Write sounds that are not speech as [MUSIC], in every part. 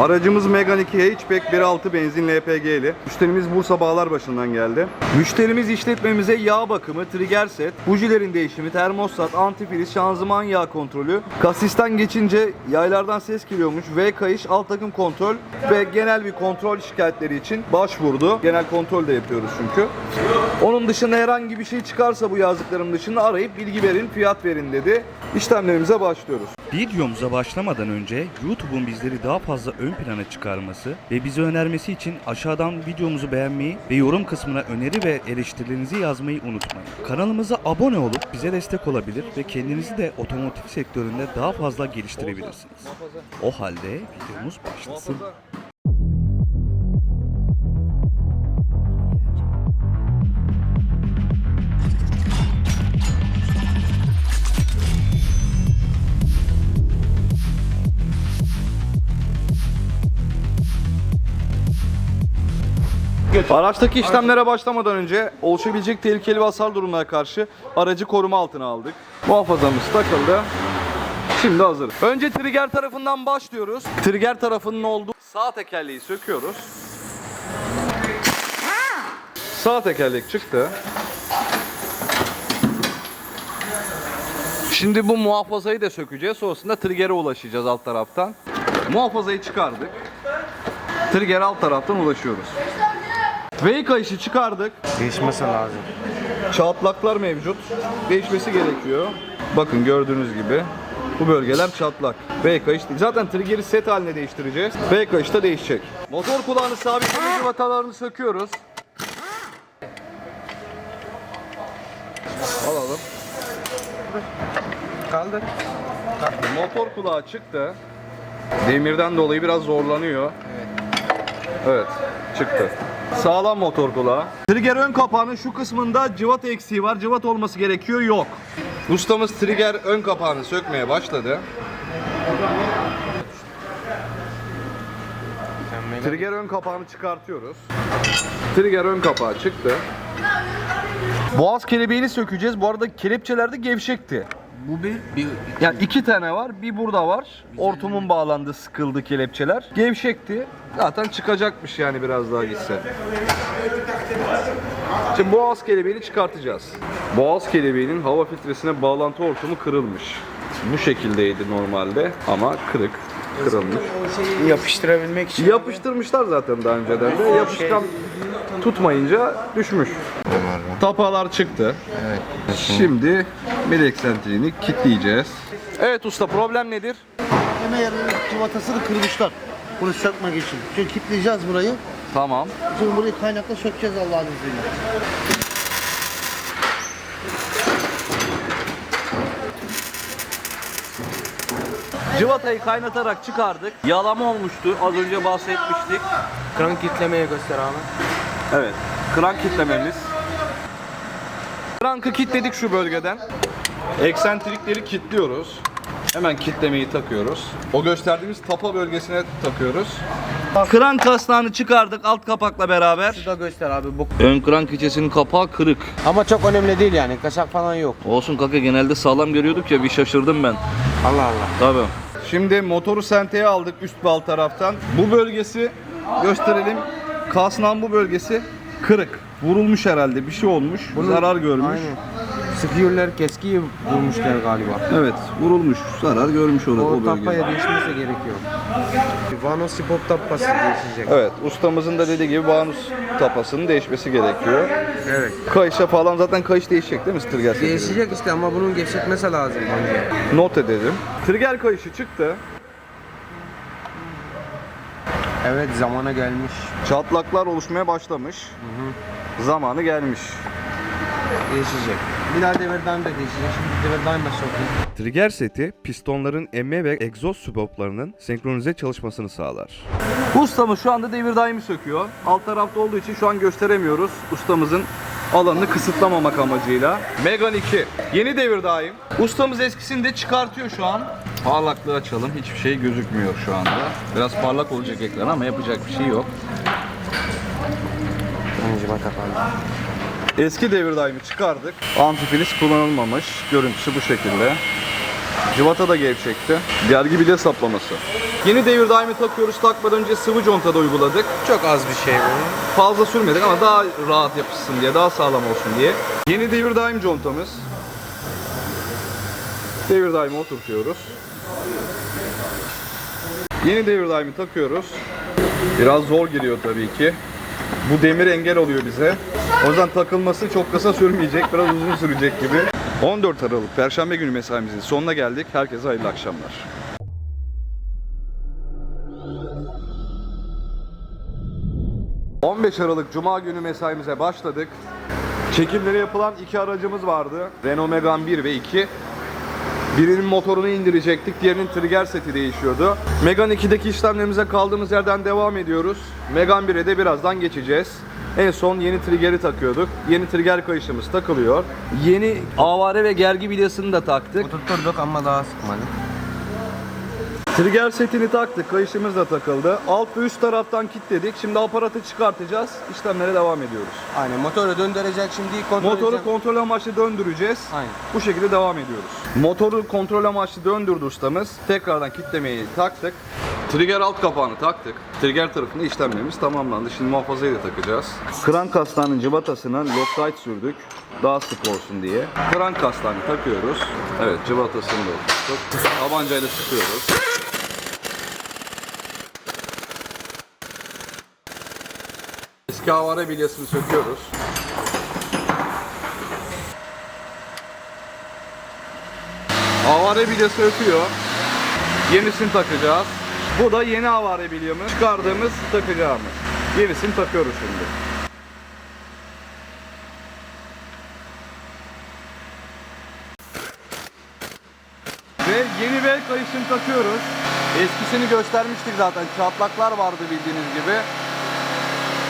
Aracımız Megane 2 hatchback 1.6 benzin LPG'li. Müşterimiz Bursa Bağlarbaşı'ndan geldi. Müşterimiz işletmemize yağ bakımı, trigger set, bujilerin değişimi, termostat, antifriz, şanzıman yağ kontrolü, kasisten geçince yaylardan ses geliyormuş, V kayış, alt takım kontrol ve genel bir kontrol şikayetleri için başvurdu. Genel kontrol de yapıyoruz çünkü. Onun dışında herhangi bir şey çıkarsa bu yazdıklarım dışında arayıp bilgi verin, fiyat verin dedi. İşlemlerimize başlıyoruz. Videomuza başlamadan önce YouTube'un bizleri daha fazla ön plana çıkarması ve bizi önermesi için aşağıdan videomuzu beğenmeyi ve yorum kısmına öneri ve eleştirilerinizi yazmayı unutmayın. Kanalımıza abone olup bize destek olabilir ve kendinizi de otomotiv sektöründe daha fazla geliştirebilirsiniz. O halde videomuz başlasın. Araçtaki işlemlere başlamadan önce oluşabilecek tehlikeli ve hasar durumuna karşı aracı koruma altına aldık. Muhafazamız takıldı. Şimdi hazır. Önce trigger tarafından başlıyoruz. Trigger tarafının olduğu sağ tekerleği söküyoruz. Sağ tekerlek çıktı. Şimdi bu muhafazayı da sökeceğiz. Sonrasında trigger'e ulaşacağız alt taraftan. Muhafazayı çıkardık. Trigger alt taraftan ulaşıyoruz. V kayışı çıkardık. Değişmesi lazım. Çatlaklar mevcut. Değişmesi gerekiyor. Bakın gördüğünüz gibi bu bölgeler çatlak. V kayış. Zaten trigger'i set haline değiştireceğiz. V kayış da değişecek. Motor kulağını sabitleme cıvatalarını söküyoruz. Alalım. Kaldır. Motor kulağı çıktı. Demirden dolayı biraz zorlanıyor. Evet, çıktı. Sağlam motor kulağı. Trigger ön kapağının şu kısmında cıvat eksiği var. Cıvat olması gerekiyor. Yok. Ustamız trigger ön kapağını sökmeye başladı. Trigger ön kapağını çıkartıyoruz. Trigger ön kapağı çıktı. Boğaz kelebeğini sökeceğiz. Bu arada kelepçeler de gevşekti. Bu bir, bir Yani iki tane var, bir burada var. Ortumun bağlandı, sıkıldı kelepçeler. Gevşekti. Zaten çıkacakmış yani biraz daha gitse. Şimdi boğaz kelebeğini çıkartacağız. Boğaz kelebeğinin hava filtresine bağlantı hortumu kırılmış. Bu şekildeydi normalde ama kırık, kırılmış. yapıştırabilmek için. Yapıştırmışlar zaten daha önceden de. Yapışkan tutmayınca düşmüş. Tapalar çıktı. Evet. Şimdi bir eksentriğini kilitleyeceğiz. Evet usta problem nedir? Hemen yerinin cıvatasını kırmışlar. Bunu sökmek için. Şimdi kilitleyeceğiz burayı. Tamam. Şimdi burayı kaynakla sökeceğiz Allah'ın izniyle. Civatayı kaynatarak çıkardık. Yalama olmuştu. Az önce bahsetmiştik. Krank kitlemeye göster abi. Evet. Krank kitlememiz. Krankı kitledik şu bölgeden. Eksentrikleri kilitliyoruz. Hemen kitlemeyi takıyoruz. O gösterdiğimiz tapa bölgesine takıyoruz. Krank kasnağını çıkardık alt kapakla beraber. Şurada göster abi. Bu. Ön krank içesinin kapağı kırık. Ama çok önemli değil yani. Kaşak falan yok. Olsun kanka genelde sağlam görüyorduk ya bir şaşırdım ben. Allah Allah. Tabii. Şimdi motoru senteye aldık üst alt taraftan. Bu bölgesi gösterelim. Kasnan bu bölgesi kırık. Vurulmuş herhalde bir şey olmuş. zarar görmüş. Aynen. Sıkıyorlar keski vurmuşlar galiba. Evet vurulmuş. Zarar görmüş o, O, o bölge. tapaya değişmesi gerekiyor. Vano spot tapası değişecek. Evet ustamızın da dediği gibi banus tapasının değişmesi gerekiyor. Evet. Kayışa falan zaten kayış değişecek değil mi setleri? Değişecek işte ama bunun gevşetmesi lazım önce. Not edelim. Trigger kayışı çıktı. Evet zamana gelmiş. Çatlaklar oluşmaya başlamış. Zamanı gelmiş. Değişecek. Bir daha devirden de değişecek. Şimdi devirden de sokayım. Trigger seti pistonların emme ve egzoz süboplarının senkronize çalışmasını sağlar. Ustamız şu anda devir daimi söküyor. Alt tarafta olduğu için şu an gösteremiyoruz. Ustamızın alanını kısıtlamamak amacıyla. Megan 2. Yeni devir daim. Ustamız eskisini de çıkartıyor şu an. Parlaklığı açalım. Hiçbir şey gözükmüyor şu anda. Biraz parlak olacak ekran ama yapacak bir şey yok. Önce bak efendim. Eski devir daimi çıkardık. Antifriz kullanılmamış. Görüntüsü bu şekilde. Civata da gevşekti. Gergi bile saplaması. Yeni devir daimi takıyoruz. Takmadan önce sıvı conta da uyguladık. Çok az bir şey bu. Fazla sürmedik ama daha rahat yapışsın diye, daha sağlam olsun diye. Yeni devir daim contamız. Devir daimi oturtuyoruz. Yeni devir daimi takıyoruz. Biraz zor giriyor tabii ki. Bu demir engel oluyor bize. O yüzden takılması çok kısa sürmeyecek, biraz uzun sürecek gibi. 14 Aralık Perşembe günü mesaimizin sonuna geldik. Herkese hayırlı akşamlar. 15 Aralık Cuma günü mesaimize başladık. Çekimleri yapılan iki aracımız vardı. Renault Megane 1 ve 2. Birinin motorunu indirecektik, diğerinin trigger seti değişiyordu. Megane 2'deki işlemlerimize kaldığımız yerden devam ediyoruz. Megane 1'e de birazdan geçeceğiz. En son yeni triggeri takıyorduk. Yeni trigger kayışımız takılıyor. Yeni avare ve gergi bilyasını da taktık. Oturtturduk ama daha sıkmadı. Trigger setini taktık, kayışımız da takıldı. Alt ve üst taraftan kilitledik. Şimdi aparatı çıkartacağız. İşlemlere devam ediyoruz. Aynen motoru döndürecek şimdi kontrol Motoru edeceğim. kontrol amaçlı döndüreceğiz. Aynen. Bu şekilde devam ediyoruz. Motoru kontrol amaçlı döndürdü ustamız. Tekrardan kitlemeyi taktık. Trigger alt kapağını taktık. Trigger tarafında işlemlerimiz tamamlandı. Şimdi muhafazayı da takacağız. Krank kaslarının cıvatasına Loctite sürdük. Daha sık olsun diye. Krank kaslarını takıyoruz. Evet cıvatasını da oturttuk. Tabancayla sıkıyoruz. Eski havare bilyasını söküyoruz. Havare bilyası ötüyor. Yenisini takacağız. Bu da yeni havare bilyamız. Çıkardığımız takacağımız. Yenisini takıyoruz şimdi. Ve yeni V kayışını takıyoruz. Eskisini göstermiştik zaten. Çatlaklar vardı bildiğiniz gibi.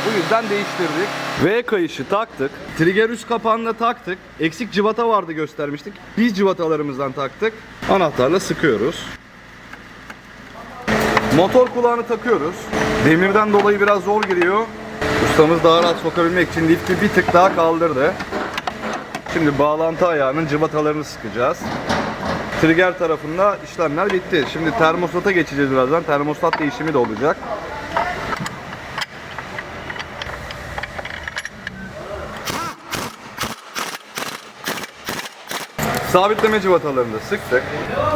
Bu yüzden değiştirdik. V kayışı taktık. Trigger üst kapağını taktık. Eksik cıvata vardı göstermiştik. Biz cıvatalarımızdan taktık. Anahtarla sıkıyoruz. Motor kulağını takıyoruz. Demirden dolayı biraz zor giriyor. Ustamız daha rahat sokabilmek için lifti bir tık daha kaldırdı. Şimdi bağlantı ayağının cıvatalarını sıkacağız. Trigger tarafında işlemler bitti. Şimdi termostata geçeceğiz birazdan. Termostat değişimi de olacak. Sabitleme cıvatalarını da sıktık.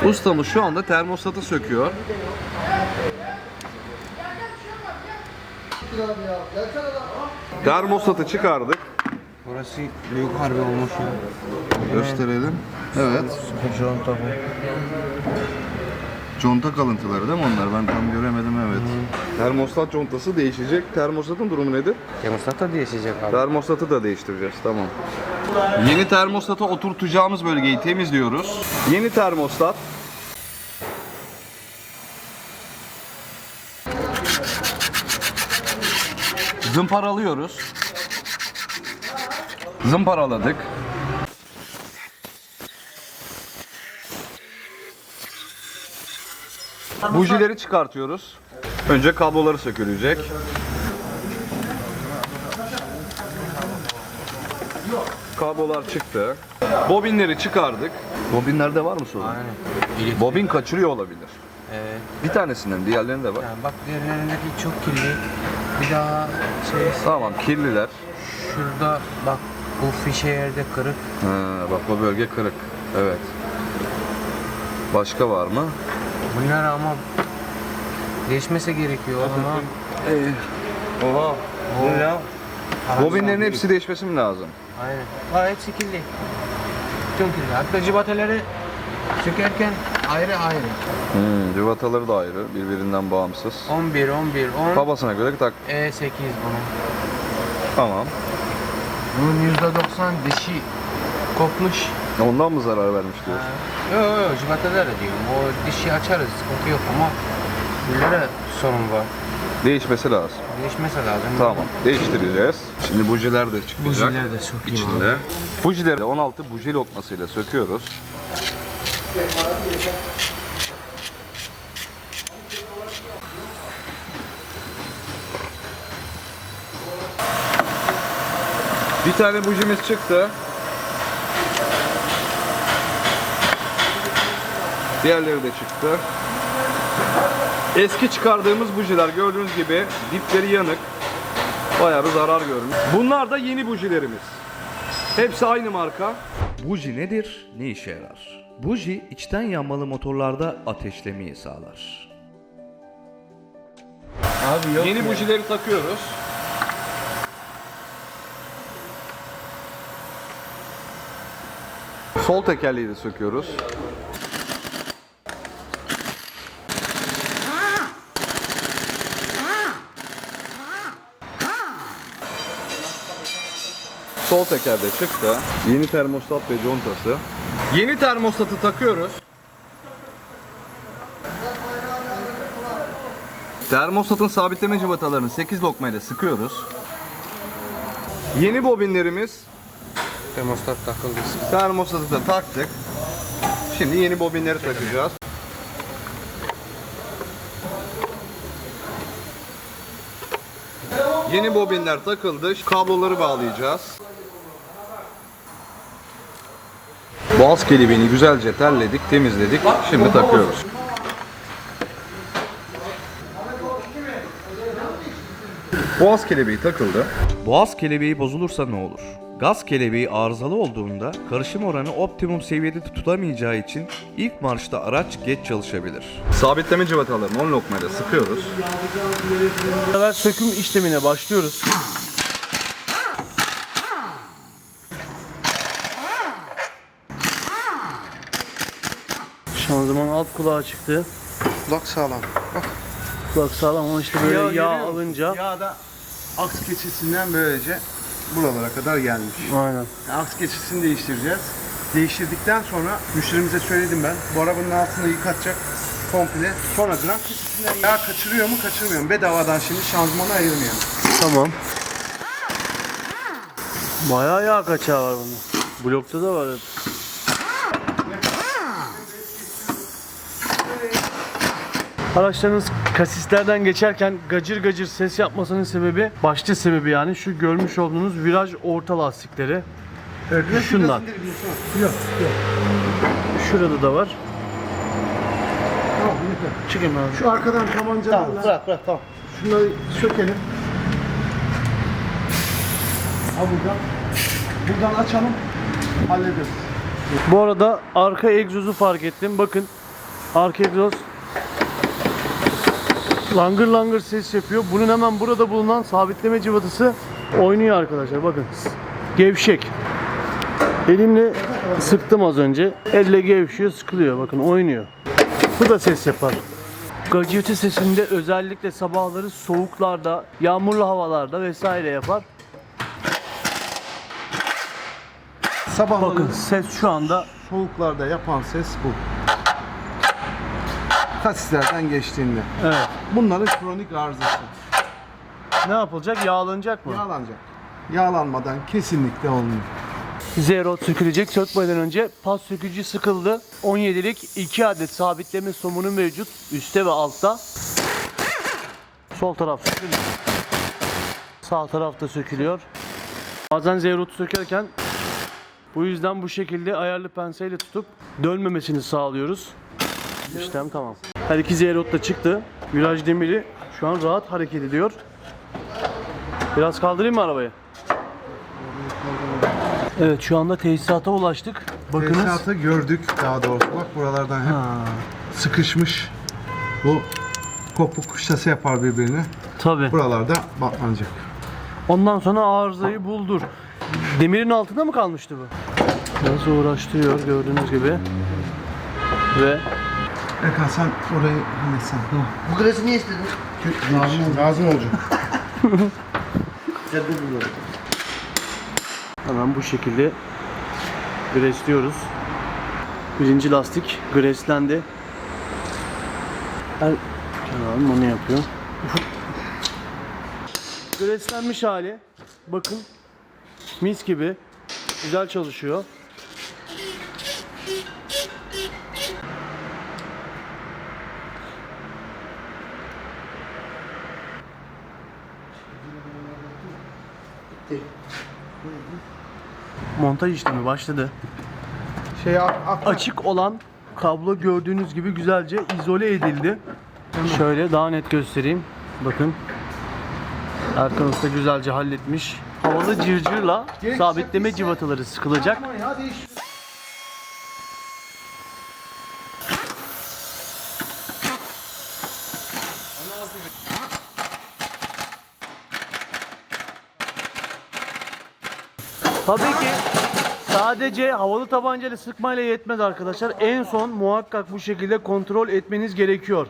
Ustamız şu anda termostatı söküyor. Termostatı çıkardık. Burası büyük harbi olmuş ya. Gösterelim. Evet. Conta bu. Conta kalıntıları değil mi onlar? Ben tam göremedim evet. Termostat contası değişecek. Termostatın durumu nedir? Termostat da değişecek abi. Termostatı da değiştireceğiz. Tamam. Yeni termostata oturtacağımız bölgeyi temizliyoruz. Yeni termostat. Zımparalıyoruz. Zımparaladık. Bujileri çıkartıyoruz. Önce kabloları sökülecek. Kablolar çıktı. Bobinleri çıkardık. Bobinlerde var mı sorun? Aynen. Bobin kaçırıyor olabilir. Evet. Bir tanesinden, diğerlerinde var. Yani bak diğerlerindeki çok kirli. Bir daha şey Tamam, kirliler. şurada bak bu fişe yerde kırık. Ha, bak bu bölge kırık. Evet. Başka var mı? Bunlar ama değişmesi gerekiyor ama Oha. bu ya. Bobinlerin hepsi değişmesi mi lazım? Aynen. Var hepsi kirli. Tüm kirli. Hatta cibataları sökerken ayrı ayrı. Hmm, cıvataları da ayrı, birbirinden bağımsız. 11, 11, 10. Babasına göre tak. E8 bunun. Tamam. Bunun %90 dişi kopmuş. Ondan mı zarar vermiş diyorsun? Yok yok civatada da diyorum. O dişi açarız sıkıntı yok ama bunlara sorun var. Değişmesi lazım. Değişmesi lazım. Tamam, değiştireceğiz. Şimdi bujiler de çıkacak. Bujiler de sokayım içinde. Bujileri de 16 buji lokmasıyla söküyoruz. Bir tane bujimiz çıktı. Diğerleri de çıktı. Eski çıkardığımız bujiler gördüğünüz gibi dipleri yanık. Bayağı bir zarar görmüş. Bunlar da yeni bujilerimiz. Hepsi aynı marka. Buji nedir? Ne işe yarar? Buji içten yanmalı motorlarda ateşlemeyi sağlar. Abi yok Yeni ya. bujileri takıyoruz. Sol tekerleği de söküyoruz. Sol teker de çıktı. Yeni termostat ve contası. Yeni termostatı takıyoruz. Termostatın sabitleme cıvatalarını 8 lokmayla sıkıyoruz. Yeni bobinlerimiz Termostat takıldı. termostatı da taktık. Şimdi yeni bobinleri takacağız. Yeni bobinler takıldı. Kabloları bağlayacağız. Boğaz kelebeğini güzelce terledik, temizledik. Şimdi takıyoruz. Boğaz kelebeği takıldı. Boğaz kelebeği bozulursa ne olur? Gaz kelebeği arızalı olduğunda karışım oranı optimum seviyede tutamayacağı için ilk marşta araç geç çalışabilir. Sabitleme cıvatalarını 10 lokmayla sıkıyoruz. sefer söküm işlemine başlıyoruz. Şanzıman alt kulağı çıktı. Kulak sağlam. Kulak sağlam ama işte böyle yağ, musun? alınca Yağ da aks keçisinden böylece buralara kadar gelmiş. aynen. Aks keçisini değiştireceğiz. Değiştirdikten sonra müşterimize söyledim ben. Bu arabanın altını yıkatacak komple. Sonra gram keçisinden yağ kaçırıyor mu kaçırmıyor mu? Bedavadan şimdi şanzımanı ayırmayalım. Tamam. Bayağı yağ kaçağı var bunun. Blokta da var. Araçlarınız kasislerden geçerken gacır gacır ses yapmasının sebebi, başta sebebi yani şu görmüş olduğunuz viraj orta lastikleri. Şundan. Yok, yok. Şurada da var. Çıkın abi. Şu arkadan tabancalarla... Tamam bırak bırak tamam. Şunları sökelim. Ha buradan. Buradan açalım. Hallederiz. Bu arada arka egzozu fark ettim. Bakın arka egzoz langır langır ses yapıyor. Bunun hemen burada bulunan sabitleme cıvatası oynuyor arkadaşlar. Bakın gevşek. Elimle sıktım az önce. Elle gevşiyor, sıkılıyor. Bakın oynuyor. Bu da ses yapar. Gacıveti sesinde özellikle sabahları soğuklarda, yağmurlu havalarda vesaire yapar. Sabahları Bakın ses şu anda soğuklarda yapan ses bu. Kasislerden geçtiğinde. evet. Bunların kronik arızası. Ne yapılacak? Yağlanacak mı? Yağlanacak. Yağlanmadan kesinlikle olmuyor. Zero sökülecek. Sökmeden önce pas sökücü sıkıldı. 17'lik 2 adet sabitleme somunu mevcut. Üste ve altta. Sol taraf sökülüyor. Sağ taraf da sökülüyor. Bazen zerotu sökerken bu yüzden bu şekilde ayarlı penseyle tutup dönmemesini sağlıyoruz. İşlem tamam. Her iki zeyrot da çıktı. Viraj demiri şu an rahat hareket ediyor. Biraz kaldırayım mı arabayı? Evet şu anda tesisata ulaştık. Bakınız. Tesisatı gördük daha doğrusu. Bak buralardan hep sıkışmış. Bu kopuk şase yapar birbirini. Tabi. Buralarda batlanacak. Ondan sonra arızayı buldur. Demirin altında mı kalmıştı bu? Biraz uğraştırıyor gördüğünüz gibi. Ve Erkan sen orayı halletsen. Bu kresi niye istedin? Lazım, lazım olacak. Sen [LAUGHS] de bunu. hemen bu şekilde gresliyoruz. Birinci lastik greslendi. Her kenarım onu yapıyor. [LAUGHS] Greslenmiş hali. Bakın. Mis gibi. Güzel çalışıyor. Montaj işlemi başladı. Şey Açık olan Kablo gördüğünüz gibi güzelce izole edildi. Şöyle daha net göstereyim. Bakın. Erkan Usta güzelce halletmiş. Havalı cırcırla sabitleme civataları sıkılacak. Tabii ki sadece havalı tabancayla sıkmayla yetmez arkadaşlar. En son muhakkak bu şekilde kontrol etmeniz gerekiyor.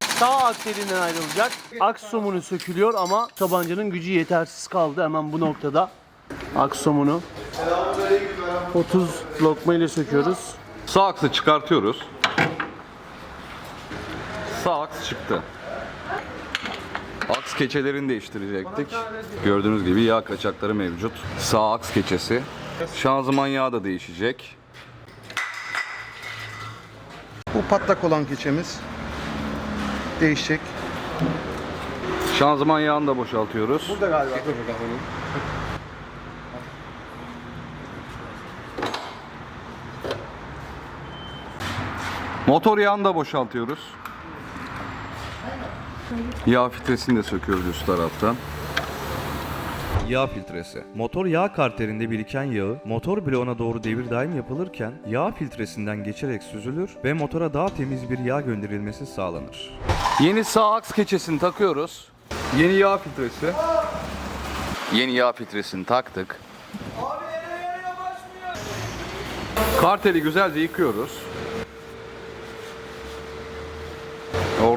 Sağ akselinden ayrılacak. Aks somunu sökülüyor ama tabancanın gücü yetersiz kaldı hemen bu noktada. Aks somunu 30 lokma ile söküyoruz. Sağ aksı çıkartıyoruz. Sağ aks çıktı. Keçelerini değiştirecektik. Gördüğünüz gibi yağ kaçakları mevcut. Sağ aks keçesi. Şanzıman yağı da değişecek. Bu patlak olan keçemiz değişecek. Şanzıman yağını da boşaltıyoruz. Burada galiba. Motor yağını da boşaltıyoruz. Yağ filtresini de söküyoruz üst taraftan. Yağ filtresi. Motor yağ karterinde biriken yağı motor bloğuna doğru devir daim yapılırken yağ filtresinden geçerek süzülür ve motora daha temiz bir yağ gönderilmesi sağlanır. Yeni sağ aks keçesini takıyoruz. Yeni yağ filtresi. Yeni yağ filtresini taktık. Karteli güzelce yıkıyoruz.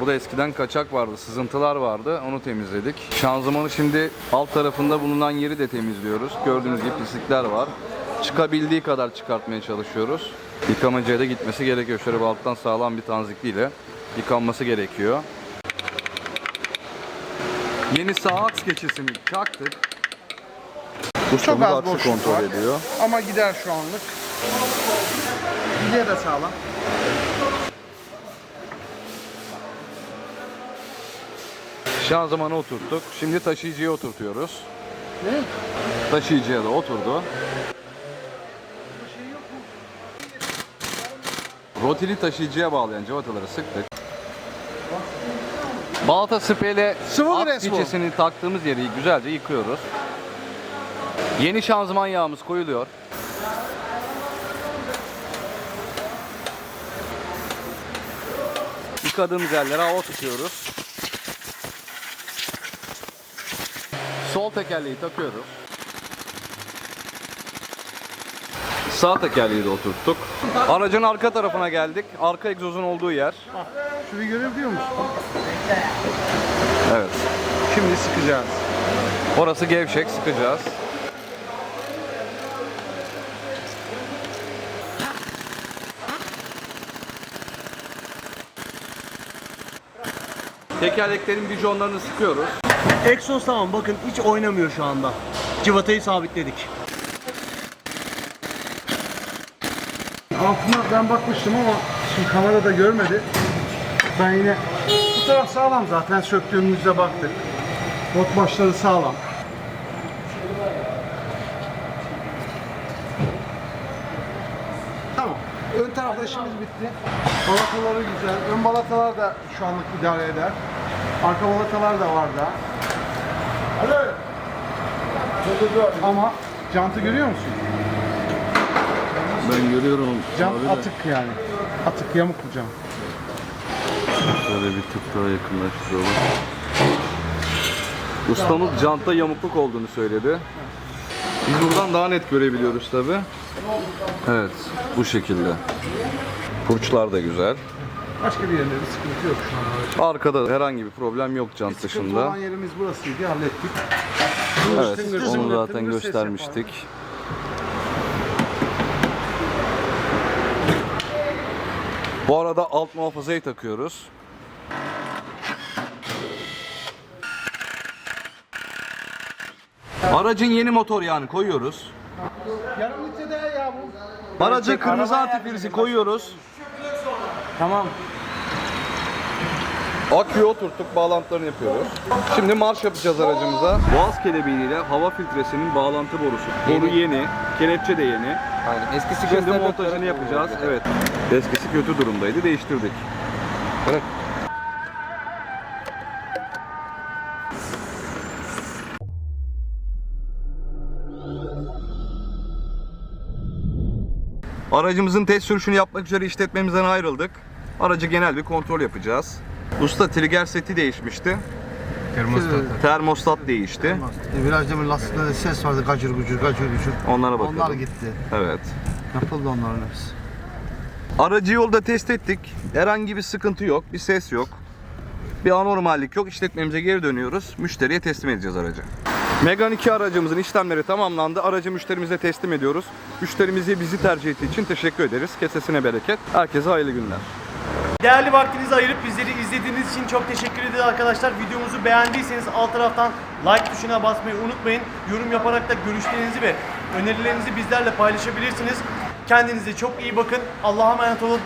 Orada eskiden kaçak vardı, sızıntılar vardı. Onu temizledik. Şanzımanı şimdi alt tarafında bulunan yeri de temizliyoruz. Gördüğünüz gibi pislikler var. Çıkabildiği kadar çıkartmaya çalışıyoruz. Yıkamacıya da gitmesi gerekiyor. Şöyle bir alttan sağlam bir tanzikliyle yıkanması gerekiyor. Yeni sağ aks keçesini çaktık. Çok Ustamız az aksı boşluk kontrol var. ediyor. Ama gider şu anlık. Bilye de sağlam. Şanzımanı oturttuk. Şimdi taşıyıcıya oturtuyoruz. Ne? Taşıyıcıya da oturdu. Rotili taşıyıcıya bağlayan cıvataları sıktık. Balta spreyle resmi. keçesini taktığımız yeri güzelce yıkıyoruz. Yeni şanzıman yağımız koyuluyor. Yıkadığımız yerlere hava tutuyoruz. Sol tekerleği takıyoruz. Sağ tekerleği de oturttuk. Aracın arka tarafına geldik. Arka egzozun olduğu yer. Şurayı görebiliyor musun? Evet. Şimdi sıkacağız. Orası gevşek, sıkacağız. Tekerleklerin bijonlarını sıkıyoruz. Exos tamam bakın hiç oynamıyor şu anda. Civatayı sabitledik. Altına ben bakmıştım ama şimdi kamerada görmedi. Ben yine bu taraf sağlam zaten söktüğümüzde baktık. Bot başları sağlam. Tamam. Ön tarafta işimiz bitti. Balataları güzel. Ön balatalar da şu anlık idare eder. Arka balatalar da var da. Ama jantı görüyor musun? Ben görüyorum. Jant atık yani. Atık yamuk bu jant. Şöyle bir tık daha yakınlaştıralım. Ustamız jantta yamukluk olduğunu söyledi. Biz buradan daha net görebiliyoruz tabi. Evet, bu şekilde. Furçlar da güzel. Başka bir yerinde bir sıkıntı yok şu an. Arkada herhangi bir problem yok jant Sıkıntı dışında. olan yerimiz burasıydı, hallettik. Evet, Tıngır onu zıngır, zaten ses göstermiştik. Bu arada alt muhafazayı takıyoruz. Aracın yeni motor yağını koyuyoruz. Yarım litre daha ya bu. Aracın kırmızı antifrizi koyuyoruz. Tamam. Aküyü oturttuk, bağlantılarını yapıyoruz. Şimdi marş yapacağız aracımıza. Boğaz kelebeğiyle hava filtresinin bağlantı borusu. Boru yeni, kelepçe de yeni. Aynen. Eskisi Şimdi montajını yapacağız. Evet. Eskisi kötü durumdaydı, değiştirdik. Bırak. Aracımızın test sürüşünü yapmak üzere işletmemizden ayrıldık. Aracı genel bir kontrol yapacağız. Usta trigger seti değişmişti. Termostat. Termostat değişti. Virajda bir lastikte ses vardı gacır gucur gacır gucur. Onlara bakalım. Onlar gitti. Evet. Yapıldı onların hepsi. Aracı yolda test ettik. Herhangi bir sıkıntı yok, bir ses yok. Bir anormallik yok. İşletmemize geri dönüyoruz. Müşteriye teslim edeceğiz aracı. Megane 2 aracımızın işlemleri tamamlandı. Aracı müşterimize teslim ediyoruz. Müşterimizi bizi tercih ettiği için teşekkür ederiz. Kesesine bereket. Herkese hayırlı günler. Değerli vaktinizi ayırıp bizleri izlediğiniz için çok teşekkür ederiz arkadaşlar. Videomuzu beğendiyseniz alt taraftan like tuşuna basmayı unutmayın. Yorum yaparak da görüşlerinizi ve önerilerinizi bizlerle paylaşabilirsiniz. Kendinize çok iyi bakın. Allah'a emanet olun.